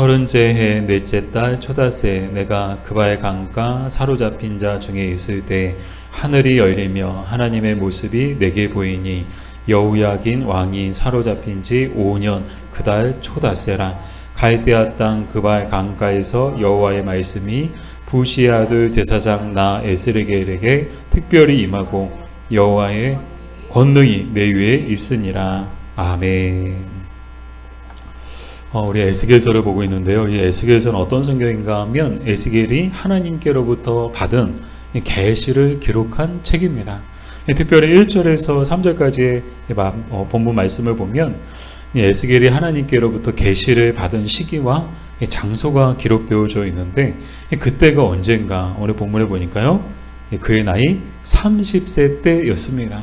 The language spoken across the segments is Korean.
서른째 해 넷째 달 초다새 내가 그바의 강가 사로잡힌 자 중에 있을 때 하늘이 열리며 하나님의 모습이 내게 보이니 여우야긴 왕이 사로잡힌 지 5년 그달 초다새라 갈대아 땅 그발 강가에서 여호와의 말씀이 부시의 아들 제사장 나 에스르겔에게 특별히 임하고 여호와의 권능이 내 위에 있으니라 아멘. 어, 우리 에스겔서를 보고 있는데요. 이 에스겔서는 어떤 성경인가 하면 에스겔이 하나님께로부터 받은 이 계시를 기록한 책입니다. 이 특별히 1절에서 3절까지의 어, 본문 말씀을 보면 이 에스겔이 하나님께로부터 계시를 받은 시기와 이 장소가 기록되어져 있는데 이 그때가 언젠가 오늘 본문에 보니까요. 이 그의 나이 30세 때였습니다.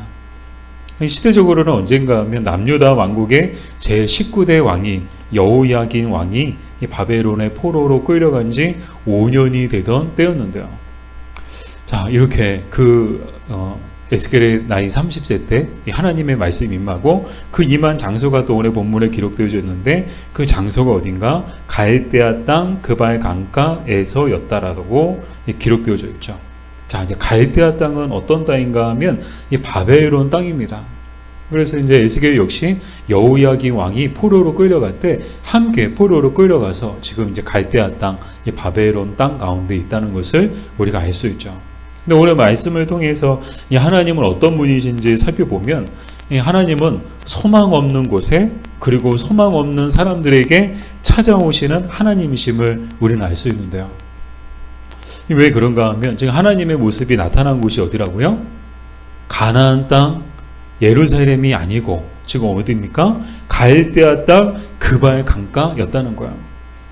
이 시대적으로는 언젠가 하면 남유다 왕국의 제 19대 왕인 여호야긴 왕이 이 바벨론의 포로로 끌려간 지 5년이 되던 때였는데요. 자, 이렇게 그 어, 에스겔의 나이 30세 때 하나님의 말씀 임하고 그 임한 장소가 또 오늘 본문에 기록되어져 있는데 그 장소가 어딘가 갈대아 땅 그발 강가에서였다라고 기록되어져 있죠. 자, 이제 갈대아 땅은 어떤 땅인가 하면 이 바벨론 땅입니다. 그래서 이제 에스겔 역시 여우야기 왕이 포로로 끌려갈 때 함께 포로로 끌려가서 지금 이제 갈대아 땅, 이 바벨론 땅 가운데 있다는 것을 우리가 알 수 있죠. 근데 오늘 말씀을 통해서 이 하나님은 어떤 분이신지 살펴보면 이 하나님은 소망 없는 곳에 그리고 소망 없는 사람들에게 찾아오시는 하나님이심을 우리는 알 수 있는데요. 왜 그런가 하면 지금 하나님의 모습이 나타난 곳이 어디라고요? 가나안 땅 예루살렘이 아니고 지금 어디입니까? 갈대아 땅 그발 강가였다는 거예요.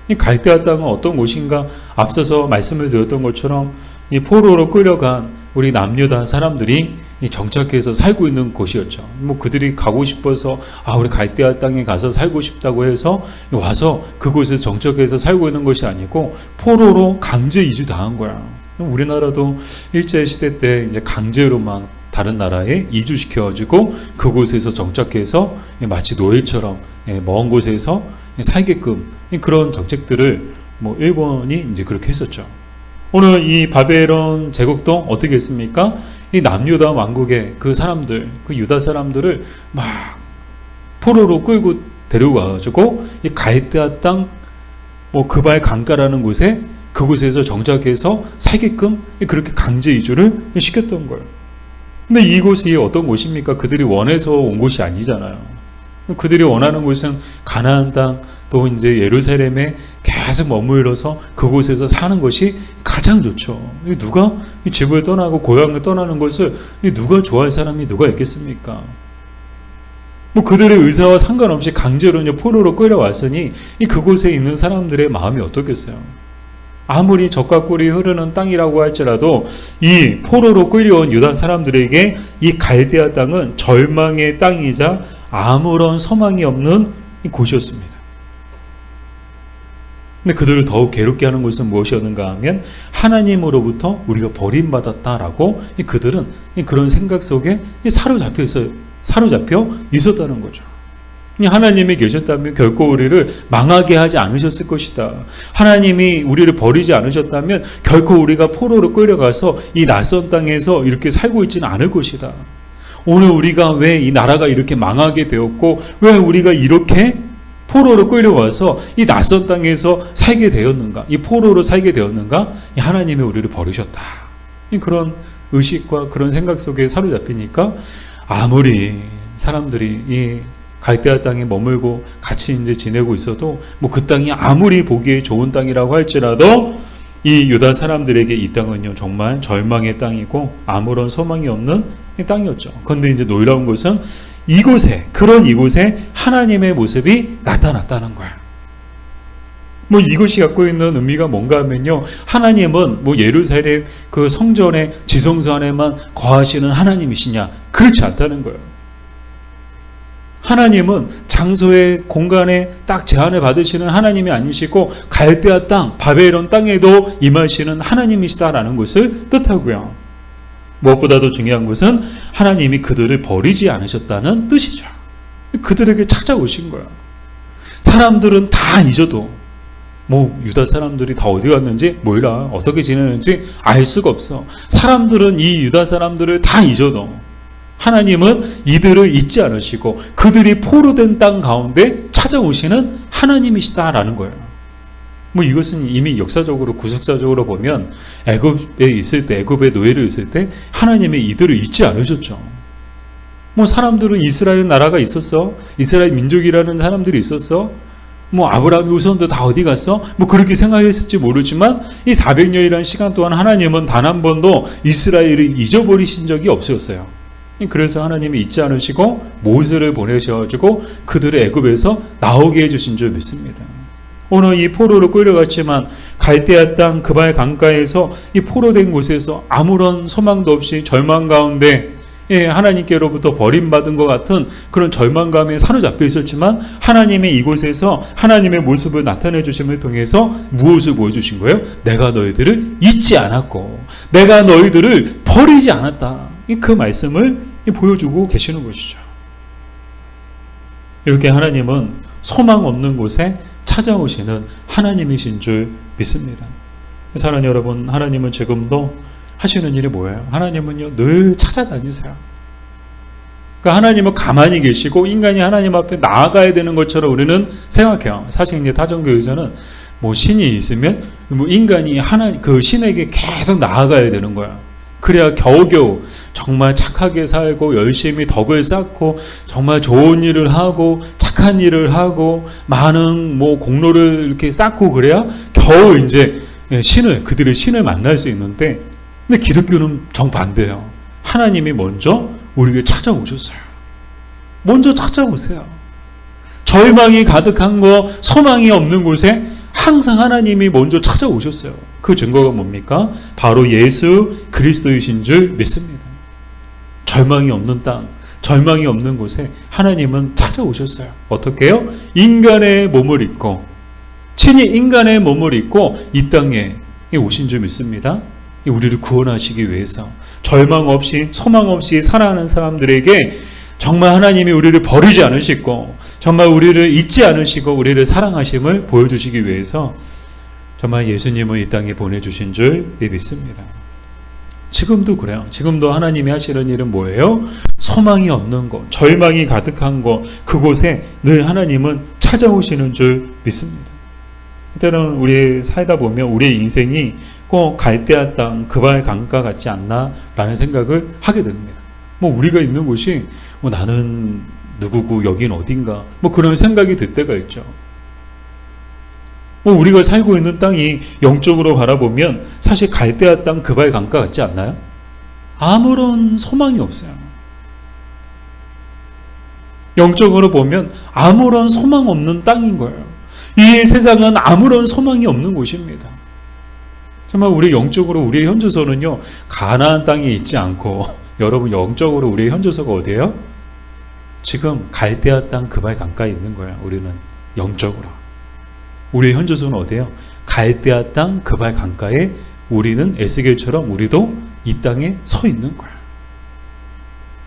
이 갈대아 땅은 어떤 곳인가? 앞서서 말씀을 드렸던 것처럼 이 포로로 끌려간 우리 남유다 사람들이 정착해서 살고 있는 곳이었죠. 뭐 그들이 가고 싶어서 아 우리 갈대아 땅에 가서 살고 싶다고 해서 와서 그곳에 정착해서 살고 있는 것이 아니고 포로로 강제 이주 당한 거야. 우리나라도 일제 시대 때 이제 강제로 막 다른 나라에 이주시켜가지고 그곳에서 정착해서 마치 노예처럼 예, 먼 곳에서 살게끔 그런 정책들을 뭐 일본이 이제 그렇게 했었죠. 오늘 이 바벨론 제국도 어떻게 했습니까? 이 남유다 왕국의 그 사람들, 그 유다 사람들을 막 포로로 끌고 데리고 가가지고 이 갈대아 땅, 뭐 그발 강가라는 곳에 그곳에서 정착해서 살게끔 그렇게 강제 이주를 시켰던 거예요. 근데 이곳이 어떤 곳입니까? 그들이 원해서 온 곳이 아니잖아요. 그들이 원하는 곳은 가나안 땅, 또 이제 예루살렘에 계속 머물러서 그곳에서 사는 것이 가장 좋죠. 누가 집을 떠나고 고향을 떠나는 것을 누가 좋아할 사람이 누가 있겠습니까? 뭐 그들의 의사와 상관없이 강제로 포로로 끌려왔으니 그곳에 있는 사람들의 마음이 어떻겠어요? 아무리 적과 꿀이 흐르는 땅이라고 할지라도 이 포로로 끌려온 유다 사람들에게 이 갈대아 땅은 절망의 땅이자 아무런 소망이 없는 곳이었습니다. 근데 그들을 더욱 괴롭게 하는 것은 무엇이었는가 하면 하나님으로부터 우리가 버림받았다라고 그들은 그런 생각 속에 사로잡혀 있어 사로잡혀 있었다는 거죠. 하나님이 계셨다면 결코 우리를 망하게 하지 않으셨을 것이다. 하나님이 우리를 버리지 않으셨다면 결코 우리가 포로로 끌려가서 이 낯선 땅에서 이렇게 살고 있지는 않을 것이다. 오늘 우리가 왜 이 나라가 이렇게 망하게 되었고 왜 우리가 이렇게 포로로 끌려와서 이 낯선 땅에서 살게 되었는가? 이 포로로 살게 되었는가? 하나님이 우리를 버리셨다. 그런 의식과 그런 생각 속에 사로잡히니까 아무리 사람들이 이 갈대아 땅에 머물고 같이 이제 지내고 있어도 뭐 그 땅이 아무리 보기에 좋은 땅이라고 할지라도 이 유다 사람들에게 이 땅은요 정말 절망의 땅이고 아무런 소망이 없는 땅이었죠. 그런데 이제 놀라운 것은 이곳에 그런 이곳에 하나님의 모습이 나타났다는 거야. 뭐 이것이 갖고 있는 의미가 뭔가 하면요. 하나님은 뭐 예루살렘 그 성전의 지성소 안에만 거하시는 하나님이시냐? 그렇지 않다는 거예요. 하나님은 장소의 공간에 딱 제한을 받으시는 하나님이 아니시고 갈대아 땅, 바벨론 땅에도 임하시는 하나님이시다라는 것을 뜻하고요. 무엇보다도 중요한 것은 하나님이 그들을 버리지 않으셨다는 뜻이죠. 그들에게 찾아오신 거예요. 사람들은 다 잊어도 뭐 유다 사람들이 다 어디 갔는지 몰라 어떻게 지내는지 알 수가 없어 사람들은 이 유다 사람들을 다 잊어도 하나님은 이들을 잊지 않으시고 그들이 포로된 땅 가운데 찾아오시는 하나님이시다라는 거예요. 뭐 이것은 이미 역사적으로 구속사적으로 보면 애굽에 있을 때 애굽의 노예를 있을 때 하나님이 이들을 잊지 않으셨죠. 뭐 사람들은 이스라엘 나라가 있었어. 이스라엘 민족이라는 사람들이 있었어. 뭐 아브라함 후손들 다 어디 갔어? 뭐 그렇게 생각했을지 모르지만 이 400년이라는 시간 동안 하나님은 단 한 번도 이스라엘을 잊어버리신 적이 없으셨어요. 그래서 하나님이 잊지 않으시고 모세를 보내셔가지고 그들을 애굽에서 나오게 해주신 줄 믿습니다. 오늘 이 포로로 끌려갔지만 갈대아 땅 그발 강가에서 이 포로된 곳에서 아무런 소망도 없이 절망 가운데 예, 하나님께로부터 버림받은 것 같은 그런 절망감에 사로잡혀 있었지만 하나님이 이곳에서 하나님의 모습을 나타내 주심을 통해서 무엇을 보여주신 거예요? 내가 너희들을 잊지 않았고 내가 너희들을 버리지 않았다. 이그 말씀을 보여주고 계시는 것이죠. 이렇게 하나님은 소망 없는 곳에 찾아오시는 하나님이신 줄 믿습니다. 사랑 여러분, 하나님은 지금도 하시는 일이 뭐예요? 하나님은요, 늘 찾아다니세요. 그러니까 하나님은 가만히 계시고 인간이 하나님 앞에 나아가야 되는 것처럼 우리는 생각해요. 사실 이제 타종교에서는 뭐 신이 있으면 뭐 인간이 하나 그 신에게 계속 나아가야 되는 거야. 그래야 겨우겨우 정말 착하게 살고 열심히 덕을 쌓고 정말 좋은 일을 하고 착한 일을 하고 많은 뭐 공로를 이렇게 쌓고 그래야 겨우 이제 신을 그들의 신을 만날 수 있는데 근데 기독교는 정반대예요. 하나님이 먼저 우리에게 찾아오셨어요. 먼저 찾아오세요. 절망이 가득한 거, 소망이 없는 곳에 항상 하나님이 먼저 찾아오셨어요. 그 증거가 뭡니까? 바로 예수 그리스도이신 줄 믿습니다. 절망이 없는 땅, 절망이 없는 곳에 하나님은 찾아오셨어요. 어떻게요? 인간의 몸을 입고, 친히 인간의 몸을 입고 이 땅에 오신 줄 믿습니다. 우리를 구원하시기 위해서 절망 없이 소망 없이 살아가는 사람들에게 정말 하나님이 우리를 버리지 않으시고 정말 우리를 잊지 않으시고 우리를 사랑하심을 보여주시기 위해서 정말 예수님을 이 땅에 보내주신 줄 믿습니다. 지금도 그래요. 지금도 하나님이 하시는 일은 뭐예요? 소망이 없는 곳, 절망이 가득한 곳, 그곳에 늘 하나님은 찾아오시는 줄 믿습니다. 때로는 우리 살다 보면 우리의 인생이 꼭 갈대아 땅 그발 강가 같지 않나 라는 생각을 하게 됩니다. 뭐 우리가 있는 곳이 뭐 나는 누구고 여긴 어딘가 뭐 그런 생각이 들 때가 있죠. 뭐 우리가 살고 있는 땅이 영적으로 바라보면 사실 갈대아 땅 그발 강가 같지 않나요? 아무런 소망이 없어요. 영적으로 보면 아무런 소망 없는 땅인 거예요. 이 세상은 아무런 소망이 없는 곳입니다. 정말 우리 영적으로 우리의 현주소는요 가나안 땅에 있지 않고 여러분 영적으로 우리의 현주소가 어디예요? 지금 갈대아 땅 그발 강가에 있는 거예요. 우리는 영적으로 우리의 현주소는 어디예요? 갈대아 땅 그발 강가에 우리는 에스겔처럼 우리도 이 땅에 서 있는 거예요.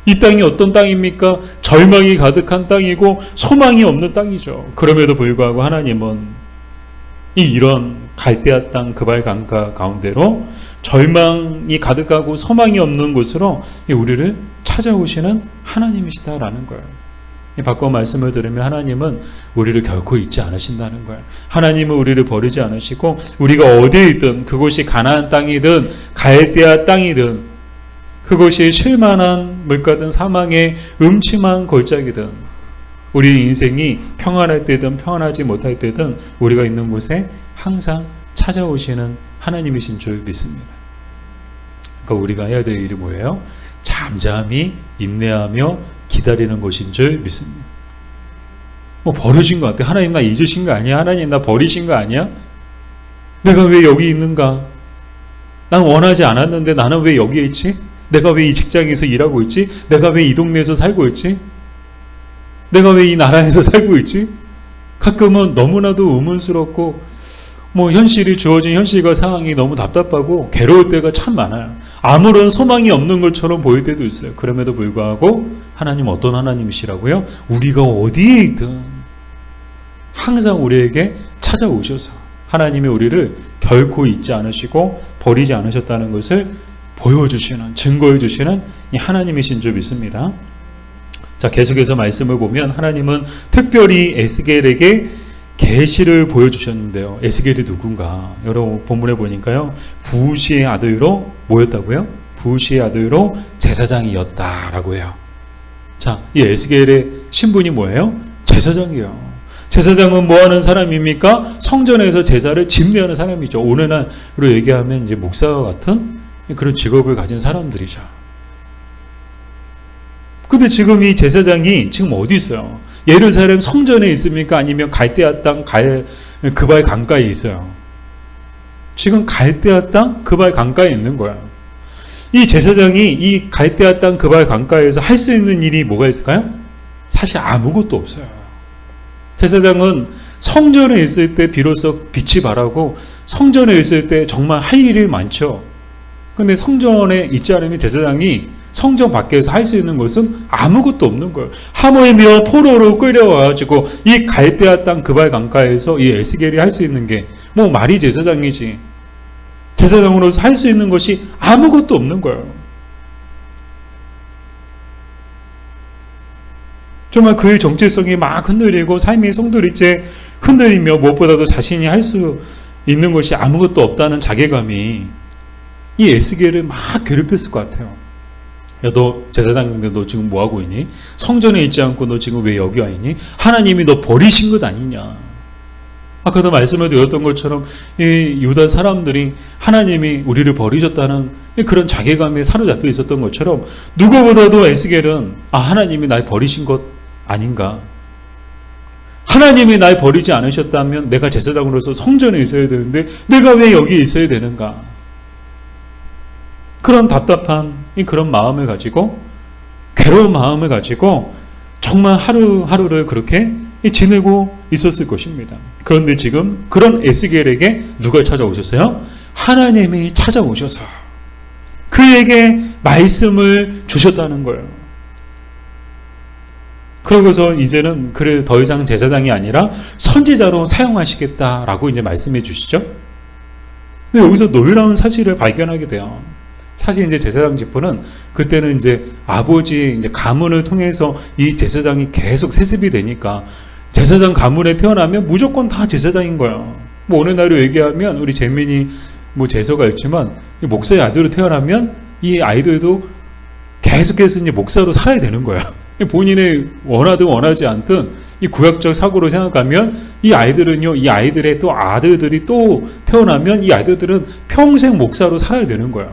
이 땅이 어떤 땅입니까? 절망이 가득한 땅이고 소망이 없는 땅이죠. 그럼에도 불구하고 하나님은 이 이런 갈대아 땅 그발 강가 가운데로 절망이 가득하고 소망이 없는 곳으로 우리를 찾아오시는 하나님이시다라는 거예요. 바꿔 말씀을 들으면 하나님은 우리를 결코 잊지 않으신다는 거예요. 하나님은 우리를 버리지 않으시고 우리가 어디에 있든 그곳이 가나안 땅이든 갈대아 땅이든 그것이 실만한 물가든 사망의 음침한 골짜기든 우리 인생이 평안할 때든 평안하지 못할 때든 우리가 있는 곳에 항상 찾아오시는 하나님이신 줄 믿습니다. 그러니까 우리가 해야 될 일이 뭐예요? 잠잠히 인내하며 기다리는 것인 줄 믿습니다. 뭐 버려진 것 같아. 하나님 나 잊으신 거 아니야? 하나님 나 버리신 거 아니야? 내가 왜 여기 있는가? 난 원하지 않았는데 나는 왜 여기에 있지? 내가 왜 이 직장에서 일하고 있지? 내가 왜 이 동네에서 살고 있지? 내가 왜 이 나라에서 살고 있지? 가끔은 너무나도 의문스럽고 뭐 현실이 주어진 현실과 상황이 너무 답답하고 괴로울 때가 참 많아요. 아무런 소망이 없는 것처럼 보일 때도 있어요. 그럼에도 불구하고 하나님 어떤 하나님이시라고요? 우리가 어디에 있든 항상 우리에게 찾아오셔서 하나님이 우리를 결코 잊지 않으시고 버리지 않으셨다는 것을 보여주시는 증거해 주시는 이 하나님이신 줄 믿습니다. 자 계속해서 말씀을 보면 하나님은 특별히 에스겔에게 계시를 보여주셨는데요. 에스겔이 누군가? 여러분 본문에 보니까요. 부시의 아들로 뭐였다고요? 부시의 아들로 제사장이었다라고 해요. 자, 이 에스겔의 신분이 뭐예요? 제사장이에요. 제사장은 뭐 하는 사람입니까? 성전에서 제사를 집례하는 사람이죠. 오늘날로 얘기하면 이제 목사와 같은 그런 직업을 가진 사람들이죠. 근데 지금 이 제사장이 지금 어디 있어요? 예루살렘 성전에 있습니까? 아니면 갈대아 땅 갈, 그발 강가에 있어요? 지금 갈대아 땅 그발 강가에 있는 거야. 이 제사장이 이 갈대아 땅 그발 강가에서 할 수 있는 일이 뭐가 있을까요? 사실 아무것도 없어요. 제사장은 성전에 있을 때 비로소 빛이 바라고 성전에 있을 때 정말 할 일이 많죠. 근데 성전에 있지 않으면 제사장이 성전 밖에서 할 수 있는 것은 아무것도 없는 거예요. 하모이며 포로로 끌려와가지고 이 갈대아 땅 그발 강가에서 이 에스겔이 할 수 있는 게 뭐 말이 제사장이지. 제사장으로서 할 수 있는 것이 아무것도 없는 거예요. 정말 그의 정체성이 막 흔들리고 삶이 송두리째 흔들리며 무엇보다도 자신이 할 수 있는 것이 아무것도 없다는 자괴감이 이 에스겔을 막 괴롭혔을 것 같아요. 야, 너 제사장인데 너 지금 뭐 하고 있니? 성전에 있지 않고 너 지금 왜 여기 와 있니? 하나님이 너 버리신 것 아니냐? 아까도 말씀을 드렸던 것처럼 이 유다 사람들이 하나님이 우리를 버리셨다는 그런 자괴감에 사로잡혀 있었던 것처럼 누구보다도 에스겔은 아 하나님이 날 버리신 것 아닌가? 하나님이 날 버리지 않으셨다면 내가 제사장으로서 성전에 있어야 되는데 내가 왜 여기 있어야 되는가? 그런 답답한 그런 마음을 가지고 괴로운 마음을 가지고 정말 하루하루를 그렇게 지내고 있었을 것입니다. 그런데 지금 그런 에스겔에게 누가 찾아오셨어요? 하나님이 찾아오셔서 그에게 말씀을 주셨다는 거예요. 그러고서 이제는 그를 더 이상 제사장이 아니라 선지자로 사용하시겠다라고 이제 말씀해 주시죠. 근데 여기서 놀라운 사실을 발견하게 돼요. 사실 이제 제사장 직분은 그때는 이제 아버지 이제 가문을 통해서 이 제사장이 계속 세습이 되니까 제사장 가문에 태어나면 무조건 다 제사장인 거야. 뭐 어느 날로 얘기하면 우리 재민이 뭐 재서가 있지만 목사의 아들로 태어나면 이 아이들도 계속해서 이제 목사로 살아야 되는 거야. 본인의 원하든 원하지 않든 이 구약적 사고로 생각하면 이 아이들은요, 이 아이들의 또 아들들이 또 태어나면 이 아이들들은 평생 목사로 살아야 되는 거야.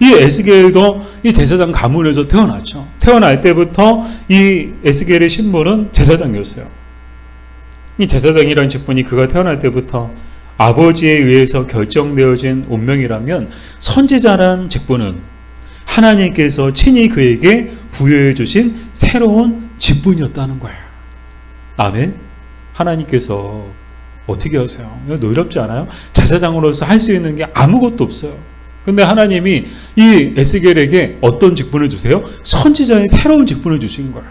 이 에스겔도 이 제사장 가문에서 태어났죠. 태어날 때부터 이 에스겔의 신분은 제사장이었어요. 이 제사장이라는 직분이 그가 태어날 때부터 아버지에 의해서 결정되어진 운명이라면 선지자란 직분은 하나님께서 친히 그에게 부여해 주신 새로운 직분이었다는 거예요. 아멘. 하나님께서 어떻게 하세요? 놀랍지 않아요? 제사장으로서 할 수 있는 게 아무것도 없어요. 근데 하나님이 이 에스겔에게 어떤 직분을 주세요? 선지자의 새로운 직분을 주신 거예요.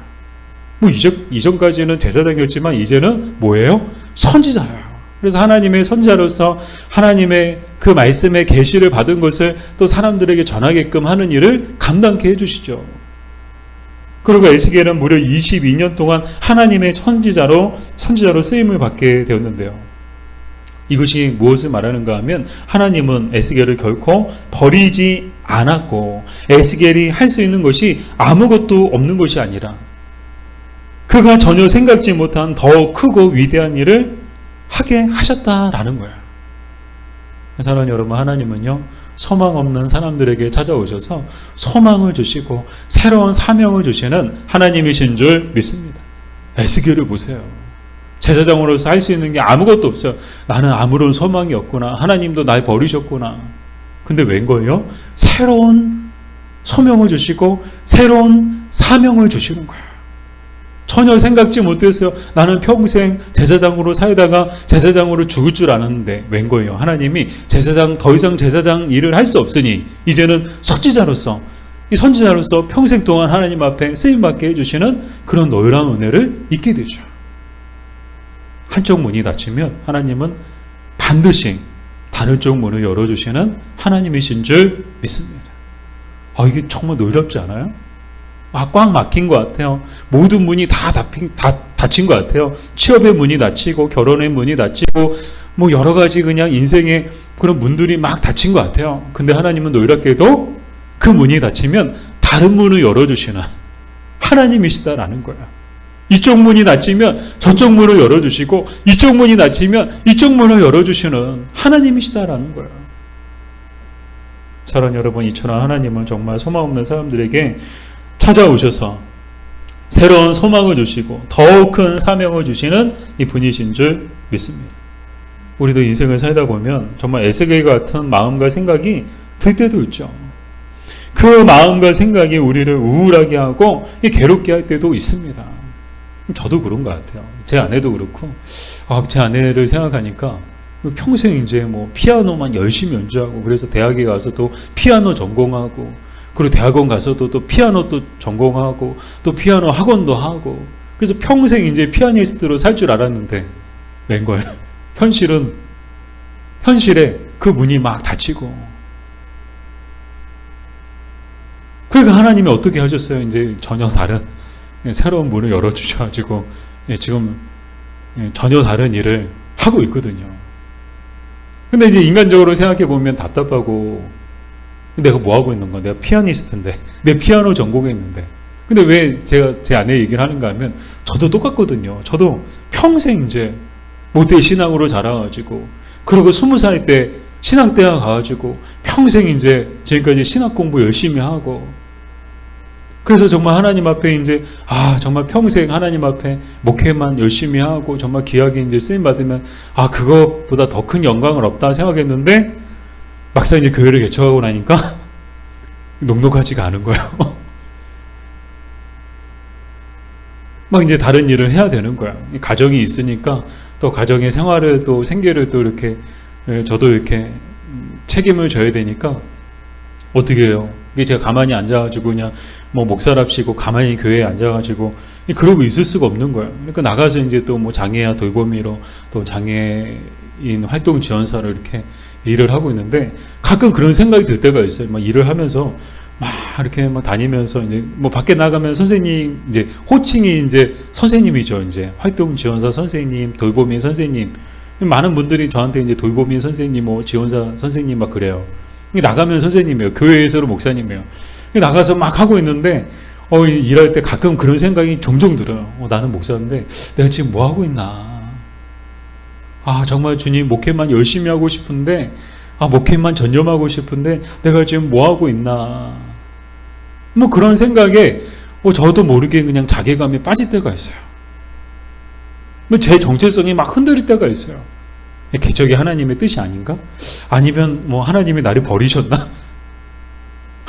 뭐 이전, 이전까지는 제사장이었지만 이제는 뭐예요? 선지자예요. 그래서 하나님의 선자로서 하나님의 그 말씀의 계시를 받은 것을 또 사람들에게 전하게끔 하는 일을 감당케 해주시죠. 그리고 에스겔은 무려 22년 동안 하나님의 선지자로 선지자로 쓰임을 받게 되었는데요. 이것이 무엇을 말하는가 하면 하나님은 에스겔을 결코 버리지 않았고 에스겔이 할 수 있는 것이 아무것도 없는 것이 아니라 그가 전혀 생각지 못한 더 크고 위대한 일을 하게 하셨다라는 거예요. 사랑하는 여러분, 하나님은요, 소망 없는 사람들에게 찾아오셔서 소망을 주시고 새로운 사명을 주시는 하나님이신 줄 믿습니다. 에스겔을 보세요. 제사장으로서 할 수 있는 게 아무것도 없어요. 나는 아무런 소망이 없구나. 하나님도 날 버리셨구나. 근데 웬 거예요? 새로운 소명을 주시고 새로운 사명을 주시는 거예요. 전혀 생각지 못했어요. 나는 평생 제사장으로 살다가 제사장으로 죽을 줄 알았는데 웬 거예요? 하나님이 제사장 더 이상 제사장 일을 할 수 없으니 이제는 선지자로서 이 선지자로서 평생 동안 하나님 앞에 쓰임 받게 해주시는 그런 놀라운 은혜를 잊게 되죠. 한쪽 문이 닫히면 하나님은 반드시 다른 쪽 문을 열어주시는 하나님이신 줄 믿습니다. 아, 이게 정말 놀랍지 않아요? 아, 꽉 막힌 것 같아요. 모든 문이 다, 닫힌, 다 닫힌 것 같아요. 취업의 문이 닫히고, 결혼의 문이 닫히고, 뭐 여러 가지 그냥 인생의 그런 문들이 막 닫힌 것 같아요. 근데 하나님은 놀랍게도 그 문이 닫히면 다른 문을 열어주시는 하나님이시다라는 거야. 이쪽 문이 닫히면 저쪽 문을 열어주시고, 이쪽 문이 닫히면 이쪽 문을 열어주시는 하나님이시다라는 거야. 사랑 여러분, 이처럼 하나님은 정말 소망 없는 사람들에게 찾아오셔서 새로운 소망을 주시고 더큰 사명을 주시는 이 분이신 줄 믿습니다. 우리도 인생을 살다 보면 정말 에스겔 같은 마음과 생각이 들 때도 있죠. 그 마음과 생각이 우리를 우울하게 하고 괴롭게 할 때도 있습니다. 저도 그런 것 같아요. 제 아내도 그렇고, 아, 제 아내를 생각하니까 평생 이제 뭐 피아노만 열심히 연주하고, 그래서 대학에 가서 또 피아노 전공하고, 그리고 대학원 가서도 또 피아노 또 전공하고, 또 피아노 학원도 하고, 그래서 평생 이제 피아니스트로 살 줄 알았는데, 웬걸. 현실은, 현실에 그 문이 막 닫히고, 그러니까 하나님이 어떻게 하셨어요? 이제 전혀 다른 새로운 문을 열어주셔가지고 예, 지금 예, 전혀 다른 일을 하고 있거든요. 근데 이제 인간적으로 생각해 보면 답답하고 내가 뭐 하고 있는 거야? 내가 피아니스트인데 내 피아노 전공했는데 근데 왜 제가 제 아내 얘기를 하는가 하면 저도 똑같거든요. 저도 평생 이제 모태 신앙으로 자라가지고 그리고 스무 살 때 신학대학 가가지고 평생 이제 지금까지 신학 공부 열심히 하고 그래서 정말 하나님 앞에 이제 아 정말 평생 하나님 앞에 목회만 열심히 하고 정말 귀하게 이제 쓰임 받으면 아 그것보다 더 큰 영광은 없다 생각했는데 막상 이제 교회를 개척하고 나니까 녹록하지가 않은 거예요. 막 이제 다른 일을 해야 되는 거야. 가정이 있으니까 또 가정의 생활을 또 생계를 또 이렇게 예, 저도 이렇게 책임을 져야 되니까 어떻게 해요? 이게 제가 가만히 앉아가지고 그냥 뭐 목사랍시고 가만히 교회에 앉아가지고 그러고 있을 수가 없는 거예요. 그러니까 나가서 이제 또 뭐 장애야 돌보미로 또 장애인 활동 지원사를 이렇게 일을 하고 있는데 가끔 그런 생각이 들 때가 있어요. 막 일을 하면서 막 이렇게 막 다니면서 이제 뭐 밖에 나가면 선생님 이제 호칭이 이제 선생님이죠. 이제 활동 지원사 선생님, 돌보미 선생님. 많은 분들이 저한테 이제 돌보미 선생님, 뭐 지원사 선생님 막 그래요. 나가면 선생님이에요. 교회에서는 목사님이에요. 나가서 막 하고 있는데 어, 일할 때 가끔 그런 생각이 종종 들어요. 어, 나는 목사인데 내가 지금 뭐 하고 있나? 아 정말 주님 목회만 열심히 하고 싶은데 아 목회만 전념하고 싶은데 내가 지금 뭐 하고 있나? 뭐 그런 생각에 어, 저도 모르게 그냥 자괴감에 빠질 때가 있어요. 뭐제 정체성이 막 흔들릴 때가 있어요. 개척이 하나님의 뜻이 아닌가? 아니면 뭐 하나님이 나를 버리셨나?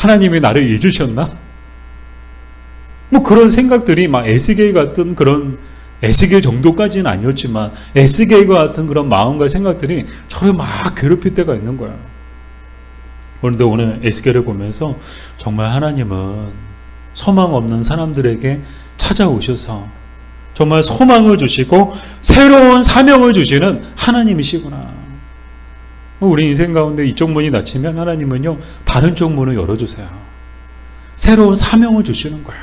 하나님이 나를 잊으셨나? 뭐 그런 생각들이 막 에스겔 같은 그런 에스겔 정도까지는 아니었지만 에스겔과 같은 그런 마음과 생각들이 저를 막 괴롭힐 때가 있는 거야. 그런데 오늘 에스겔을 보면서 정말 하나님은 소망 없는 사람들에게 찾아오셔서 정말 소망을 주시고 새로운 사명을 주시는 하나님이시구나. 우리 인생 가운데 이쪽 문이 닫히면 하나님은요, 다른 쪽 문을 열어주세요. 새로운 사명을 주시는 거예요.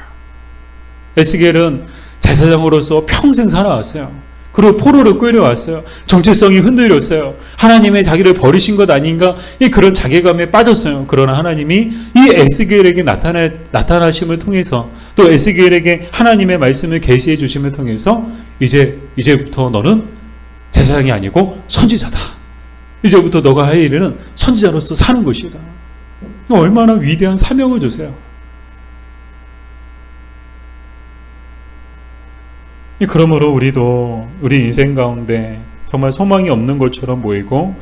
에스겔은 제사장으로서 평생 살아왔어요. 그리고 포로를 끌려왔어요. 정체성이 흔들렸어요. 하나님의 자기를 버리신 것 아닌가? 이 그런 자괴감에 빠졌어요. 그러나 하나님이 이 에스겔에게 나타나, 나타나심을 통해서 또 에스겔에게 하나님의 말씀을 계시해 주심을 통해서 이제 이제부터 너는 제사장이 아니고 선지자다. 이제부터 너가 할 일은 선지자로서 사는 것이다. 얼마나 위대한 사명을 주세요. 그러므로 우리도 우리 인생 가운데 정말 소망이 없는 것처럼 보이고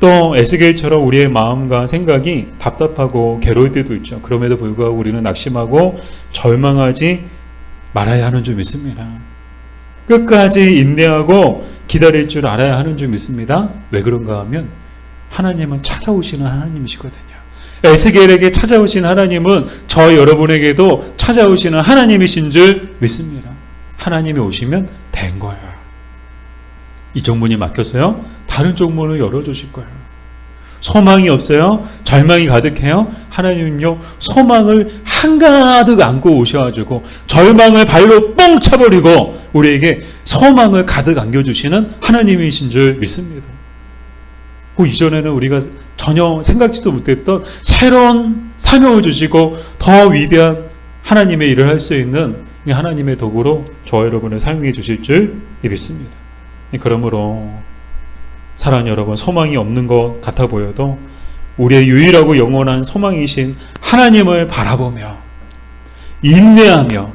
또 에스겔처럼 우리의 마음과 생각이 답답하고 괴로울 때도 있죠. 그럼에도 불구하고 우리는 낙심하고 절망하지 말아야 하는 줄 믿습니다. 끝까지 인내하고 기다릴 줄 알아야 하는 줄 믿습니다. 왜 그런가 하면 하나님은 찾아오시는 하나님이시거든요. 에스겔에게 찾아오신 하나님은 저 여러분에게도 찾아오시는 하나님이신 줄 믿습니다. 하나님이 오시면 된 거예요. 이쪽 문이 막혔어요. 다른 쪽 문을 열어주실 거예요. 소망이 없어요? 절망이 가득해요? 하나님은요, 소망을 한가득 안고 오셔가지고, 절망을 발로 뻥 차버리고, 우리에게 소망을 가득 안겨주시는 하나님이신 줄 믿습니다. 그 이전에는 우리가 전혀 생각지도 못했던 새로운 사명을 주시고, 더 위대한 하나님의 일을 할 수 있는 하나님의 도구로 저 여러분을 사용해 주실 줄 믿습니다. 그러므로 사랑 여러분 소망이 없는 것 같아 보여도 우리의 유일하고 영원한 소망이신 하나님을 바라보며 인내하며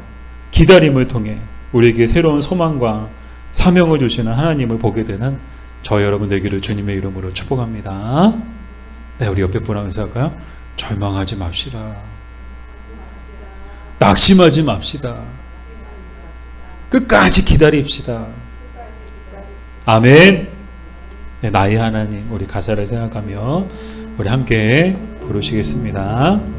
기다림을 통해 우리에게 새로운 소망과 사명을 주시는 하나님을 보게 되는 저 여러분 되기를 주님의 이름으로 축복합니다. 네, 우리 옆에 분하고 인사할까요? 절망하지 맙시다. 낙심하지 맙시다. 끝까지 기다립시다. 아멘. 네, 나의 하나님, 우리 가사를 생각하며 우리 함께 부르시겠습니다.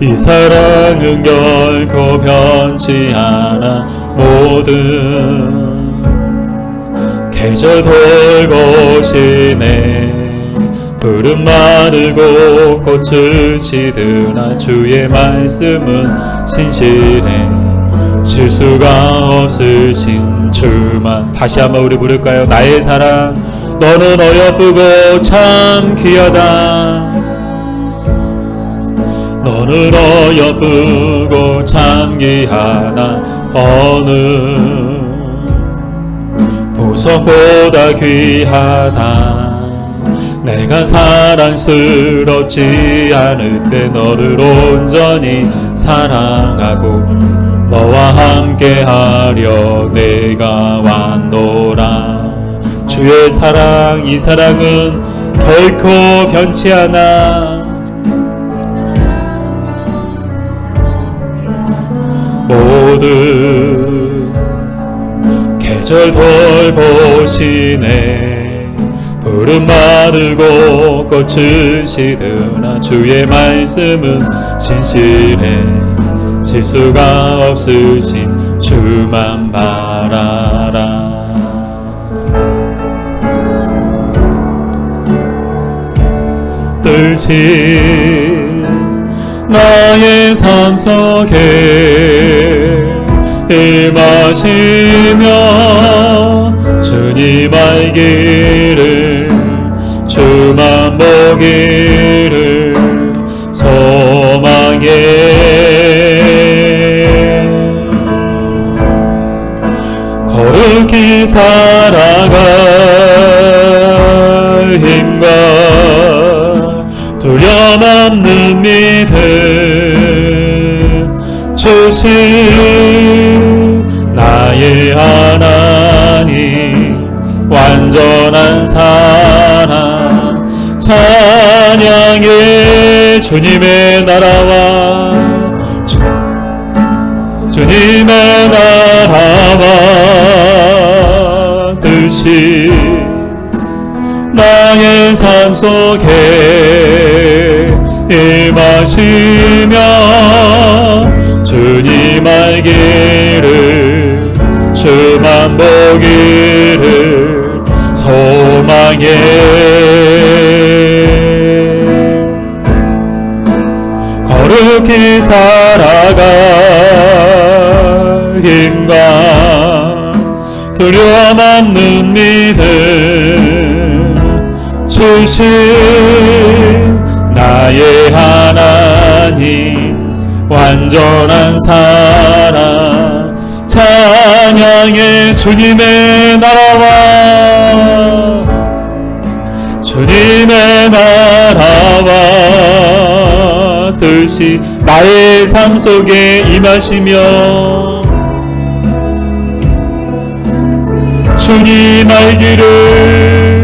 이 사랑은 결코 변치 않아. 모든 계절 돌보시네 푸른 마르고 꽃을 지드나 주의 말씀은 신실해. 실수가 없으신 주만 다시 한번 우리 부를까요? 나의 사랑 너는 어여쁘고 참 귀하다 너는 어여쁘고 참 귀하다 어느 보석보다 귀하다. 내가 사랑스럽지 않을 때 너를 온전히 사랑하고 너와 함께하려 내가 왔노라. 주의 사랑 이 사랑은 결코 변치 않아 모든 계절 돌보시네. 푸른 마르고 꽃을 시드나 주의 말씀은 신실해. 실수가 없으신 주만 바라라. 뜻이 나의 삶 속에 임하시며 주님 알기를 주만 보기를 소망해 거룩히 살아갈 힘과 두려움 없는 믿음 주신 나의 하나님 완전한 사랑 찬양해 주님의 나라와 주, 주님의 나라와 뜻이 나의 삶 속에 임하시며 주님 알기를 주만 보기를 소망해. 거룩히 살아갈 힘과 두려움 없는 믿음 주신 나의 하나님 완전한 사랑 찬양해 주님의 나라와. 주님의 나라와 뜻이 나의 삶 속에 임하시며 주님 알기를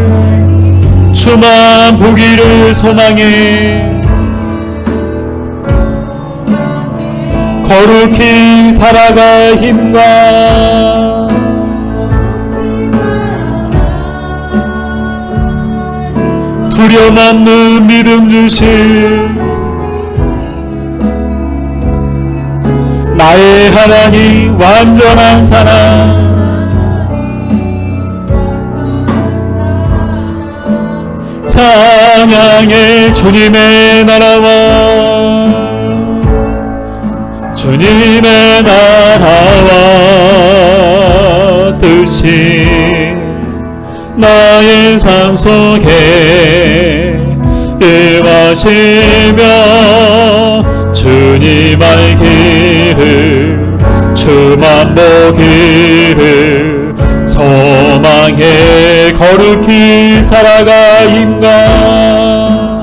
주만 보기를 소망해. 거룩히 살아갈 힘과 두려움 없는 믿음 주신 나의 하나님 완전한 사랑 찬양해 주님의 나라와. 주님의 나라와. 뜻이 나의 삶 속에 임하시며 주님 알기를 주만 보기를 소망해 거룩히 살아가 임가?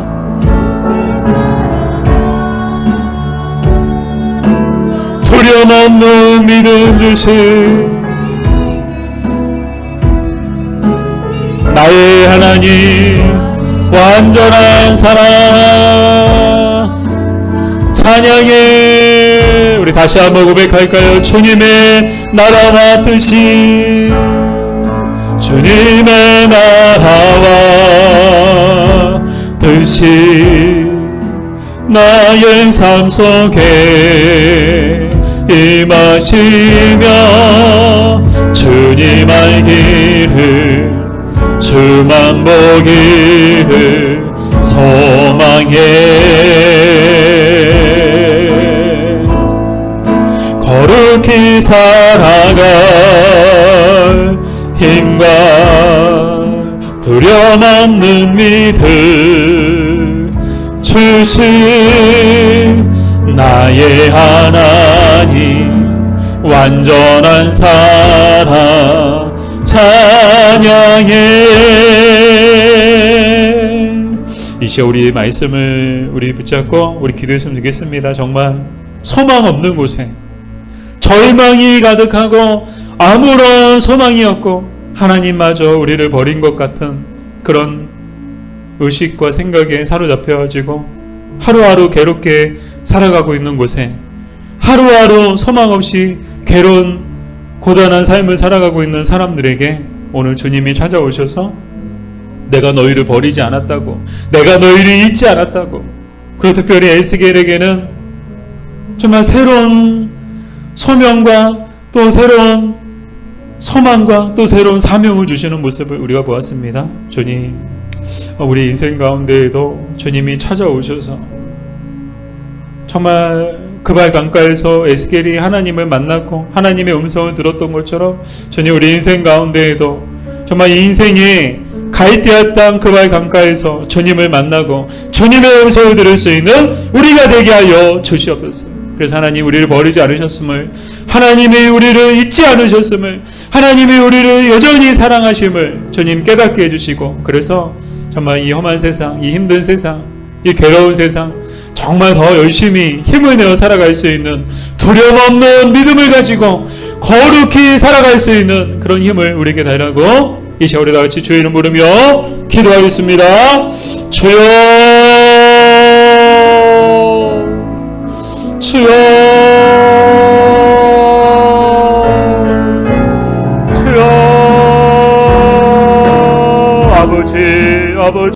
두려움 없는 믿음 주신 나의 하나님 완전한 사랑. 찬양해. 우리 다시 한번 고백할까요? 주님의 나라와 뜻이 주님의 나라와 뜻이 나의 삶 속에 임하시며 주님 알기를 주만 보기를 소망해. 거룩히 살아갈 힘과 두려움 없는 믿음 주신 나의 하나님 완전한 사랑 찬양해. 이 시간 우리 말씀을 우리 붙잡고 우리 기도했으면 좋겠습니다. 정말 소망 없는 곳에 절망이 가득하고 아무런 소망이 없고 하나님마저 우리를 버린 것 같은 그런 의식과 생각에 사로잡혀가지고 하루하루 괴롭게 살아가고 있는 곳에 하루하루 소망 없이 괴로운 고단한 삶을 살아가고 있는 사람들에게 오늘 주님이 찾아오셔서 내가 너희를 버리지 않았다고 내가 너희를 잊지 않았다고 그리고 특별히 에스겔에게는 정말 새로운 소명과 또 새로운 소망과 또 새로운 사명을 주시는 모습을 우리가 보았습니다. 주님, 우리 인생 가운데에도 주님이 찾아오셔서 정말 그발 강가에서 에스겔이 하나님을 만났고 하나님의 음성을 들었던 것처럼 주님 우리 인생 가운데에도 정말 이 인생에 가이되었던 그발 강가에서 주님을 만나고 주님의 음성을 들을 수 있는 우리가 되게 하여 주시옵소서. 그래서 하나님 우리를 버리지 않으셨음을 하나님이 우리를 잊지 않으셨음을 하나님이 우리를 여전히 사랑하심을 주님 깨닫게 해주시고 그래서 정말 이 험한 세상 이 힘든 세상 이 괴로운 세상 정말 더 열심히 힘을 내어 살아갈 수 있는 두려움 없는 믿음을 가지고 거룩히 살아갈 수 있는 그런 힘을 우리에게 달라고 이 시간 우리 다 같이 주의 이름 부르며 기도하겠습니다. 주여